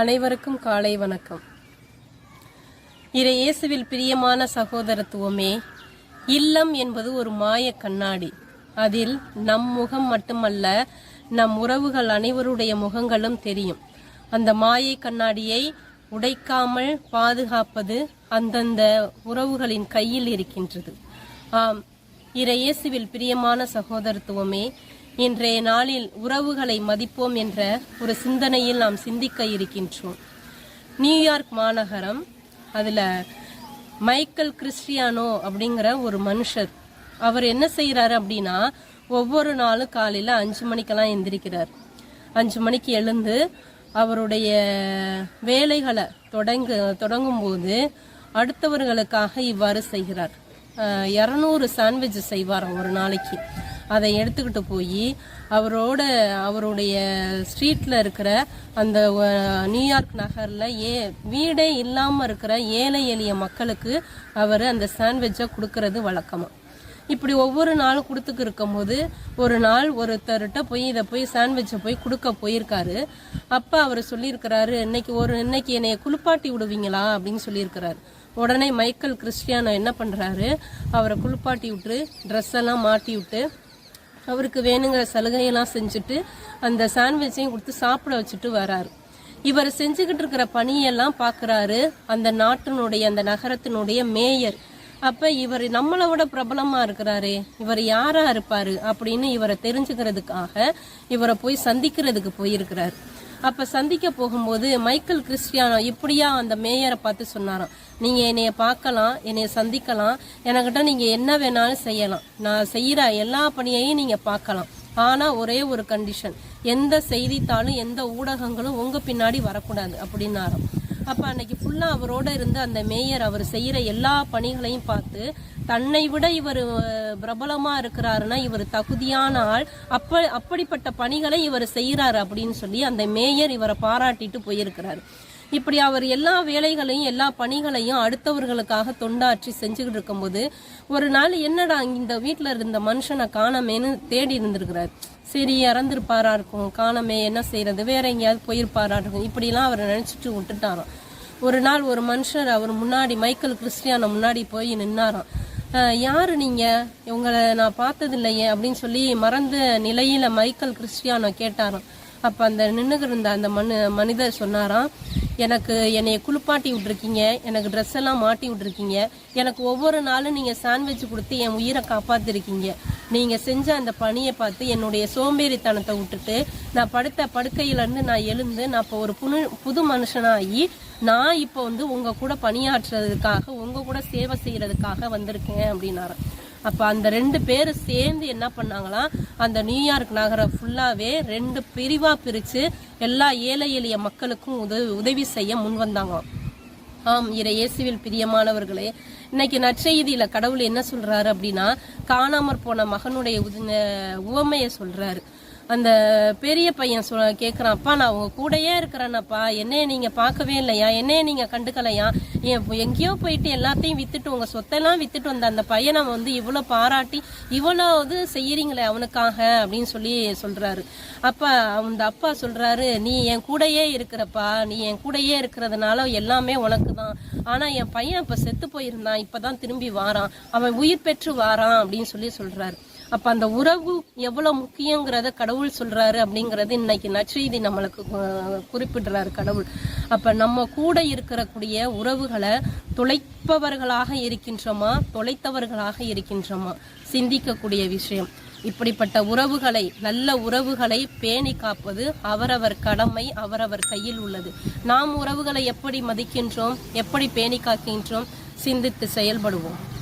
அனைவருக்கும் காலை வணக்கம். இறை இயேசுவில் பிரியமான சகோதரத்துவமே இல்லம் என்பது ஒரு மாய கண்ணாடி. அதில் நம் முகம் மட்டுமல்ல நம் உறவுகள் அனைவருடைய முகங்களும் தெரியும். அந்த மாயை கண்ணாடியை உடைக்காமல் பாதுகாப்பது அந்தந்த உறவுகளின் கையில் இருக்கின்றது. ஆம் இறை இயேசுவில் பிரியமான சகோதரத்துவமே இன்றைய நாளில் உறவுகளை மதிப்போம் என்ற ஒரு சிந்தனையில் நாம் சிந்திக்க இருக்கின்றோம். நியூயார்க் மாநகரம் அதில் மைக்கேல் கிறிஸ்டியானோ அப்படிங்கிற ஒரு மனுஷர் அவர் என்ன செய்கிறாரு அப்படின்னா ஒவ்வொரு நாளும் காலையில் அஞ்சு மணிக்கெல்லாம் எந்திரிக்கிறார். அஞ்சு மணிக்கு எழுந்து அவருடைய வேலைகளை தொடங்க தொடங்கும்போது அடுத்தவர்களுக்காக இவ்வாறு செய்கிறார். இரநூறு சாண்ட்விச் செய்வாராம் ஒரு நாளைக்கு. அதை எடுத்துக்கிட்டு போய் அவரோட அவருடைய ஸ்ட்ரீட்டில் இருக்கிற அந்த நியூயார்க் நகரில் ஏ வீடே இல்லாமல் இருக்கிற ஏழை எளிய மக்களுக்கு அவர் அந்த சாண்ட்விட்சை கொடுக்கறது வழக்கமாக இப்படி ஒவ்வொரு நாளும் கொடுத்துக்கு இருக்கும்போது ஒரு நாள் ஒருத்தர்கிட்ட போய் இதை போய் சாண்ட்விட்சை போய் கொடுக்க போயிருக்காரு. அப்போ அவர் சொல்லியிருக்கிறாரு இன்னைக்கு ஒரு இன்னைக்கு என்னைய குளிப்பாட்டி விடுவீங்களா? அப்படின்னு சொல்லியிருக்கிறாரு. உடனே மைக்கேல் கிறிஸ்டியானோ என்ன பண்ணுறாரு அவரை குளிப்பாட்டி விட்டு ட்ரெஸ் எல்லாம் மாட்டி விட்டு அவருக்கு வேணுங்கிற சலுகையெல்லாம் செஞ்சுட்டு அந்த சாண்ட்விச்சையும் கொடுத்து சாப்பிட வச்சுட்டு வராரு. இவர் செஞ்சுக்கிட்டு இருக்கிற பணியெல்லாம் பார்க்குறாரு அந்த நாட்டினுடைய அந்த நகரத்தினுடைய மேயர். அப்போ இவர் நம்மளை விட பிரபலமாக இருக்கிறாரே இவர் யாராக இருப்பார் அப்படின்னு இவரை தெரிஞ்சுக்கிறதுக்காக இவரை போய் சந்திக்கிறதுக்கு போயிருக்கிறாரு. அப்ப சந்திக்க போகும்போது மைக்கேல் கிறிஸ்டியானோ இப்படியா அந்த மேயரை பார்த்து சொன்னாராம் நீங்க என்னைய பார்க்கலாம் என்னைய சந்திக்கலாம் எனக்கிட்ட நீங்க என்ன வேணாலும் செய்யலாம். நான் செய்யற எல்லா பணியையும் நீங்க பார்க்கலாம். ஆனா ஒரே ஒரு கண்டிஷன் எந்த செய்தித்தாளும் எந்த ஊடகங்களும் உங்க பின்னாடி வரக்கூடாது அப்படின்னாராம். அப்போ அன்னைக்கு ஃபுல்லாக அவரோட இருந்து அந்த மேயர் அவர் செய்யற எல்லா பணிகளையும் பார்த்து தன்னை விட இவர் பிரபலமா இருக்கிறாருன்னா இவர் தகுதியான ஆள். அப்ப அப்படிப்பட்ட பணிகளை இவர் செய்யறாரு அப்படின்னு சொல்லி அந்த மேயர் இவரை பாராட்டிட்டு போயிருக்கிறாரு. இப்படி அவர் எல்லா வேலைகளையும் எல்லா பணிகளையும் அடுத்தவர்களுக்காக தொண்டாற்றி செஞ்சுக்கிட்டு இருக்கும்போது ஒரு நாள் என்னடா இந்த வீட்டில் இருந்த மனுஷனை காணமேன்னு தேடி இருந்திருக்கிறார். சரி இறந்துருப்பாரா இருக்கும் காணமே என்ன செய்யறது வேற எங்கேயாவது போயிருப்பாரா இருக்கும் இப்படிலாம் அவர் நினச்சிட்டு விட்டுட்டாராம். ஒரு நாள் ஒரு மனுஷர் அவர் முன்னாடி மைக்கேல் கிறிஸ்டியானோ முன்னாடி போய் நின்னாராம். யார் நீங்கள் உங்களை நான் பார்த்தது இல்லையே அப்படின்னு சொல்லி மறந்த நிலையில் மைக்கேல் கிறிஸ்டியானோ கேட்டாராம். அப்போ அந்த நின்றுக்கிருந்த அந்த மனு மனிதர் சொன்னாராம் எனக்கு என்னை குளிப்பாட்டி விட்ருக்கீங்க எனக்கு ட்ரெஸ் எல்லாம் மாட்டி விட்ருக்கீங்க எனக்கு ஒவ்வொரு நாளும் நீங்கள் சாண்ட்விச் கொடுத்து என் உயிரை காப்பாற்றிருக்கீங்க நீங்கள் செஞ்ச அந்த பணியை பார்த்து என்னுடைய சோம்பேறித்தனத்தை விட்டுட்டு நான் படுத்த படுக்கையிலேருந்து நான் எழுந்து நான் இப்போ ஒரு புது புது மனுஷனாகி நான் இப்போ வந்து உங்கள் கூட பணியாற்றுறதுக்காக உங்கள் கூட சேவை செய்கிறதுக்காக வந்திருக்கேன் அப்படின்னாராம் அப்போ அந்த ரெண்டு பேரும் சேர்ந்து என்ன பண்ணாங்களாம் அந்த நியூயார்க் நகரம் ஃபுல்லாகவே ரெண்டு பிரிவாக பிரித்து எல்லா ஏழை எளிய மக்களுக்கும் உதவி உதவி செய்ய முன் வந்தாங்களாம் ஆம் இறை இயேசுவில் பிரியமானவர்களே இன்னைக்கு நற்செய்தியில் கடவுள் என்ன சொல்கிறாரு அப்படின்னா காணாமற் போன மகனுடைய உத- உவமையை சொல்கிறாரு அந்த பெரிய பையன் சொ கேட்குறான் அப்பா நான் உங்கள் கூடயே இருக்கிறேனப்பா என்னைய நீங்கள் பார்க்கவே இல்லையா என்னைய நீங்கள் கண்டுக்கலையா எங்கேயோ போயிட்டு எல்லாத்தையும் வித்துட்டு உங்க சொத்தெல்லாம் வித்துட்டு வந்த அந்த பையனை வந்து இவ்வளோ பாராட்டி இவ்வளவு செய்யறீங்களே அவனுக்காக அப்படின்னு சொல்லி சொல்றாரு. அப்ப அந்த அப்பா சொல்றாரு நீ என் கூடயே இருக்கிறப்பா நீ என் கூடயே இருக்கிறதுனால எல்லாமே உனக்கு தான் ஆனா என் பையன் இப்ப செத்து போயிருந்தான் இப்பதான் திரும்பி வாரான். அவன் உயிர் பெற்று வாரான் அப்படின்னு சொல்லி சொல்றாரு. அப்ப அந்த உறவு எவ்வளவு முக்கியங்கிறத கடவுள் சொல்றாரு அப்படிங்கறது இன்னைக்கு நச்செய்தி நம்மளுக்கு குறிப்பிடுறாரு கடவுள். அப்ப நம்ம கூட இருக்கக்கூடிய உறவுகளை தொலைப்பவர்களாக இருக்கின்றோமா? தொலைத்தவர்களாக இருக்கின்றோமா? சிந்திக்கக்கூடிய விஷயம். இப்படிப்பட்ட உறவுகளை நல்ல உறவுகளை பேணி காப்பது அவரவர் கடமை அவரவர் கையில் உள்ளது. நாம் உறவுகளை எப்படி மதிக்கின்றோம்? எப்படி பேணி காக்கின்றோம்? சிந்தித்து செயல்படுவோம்.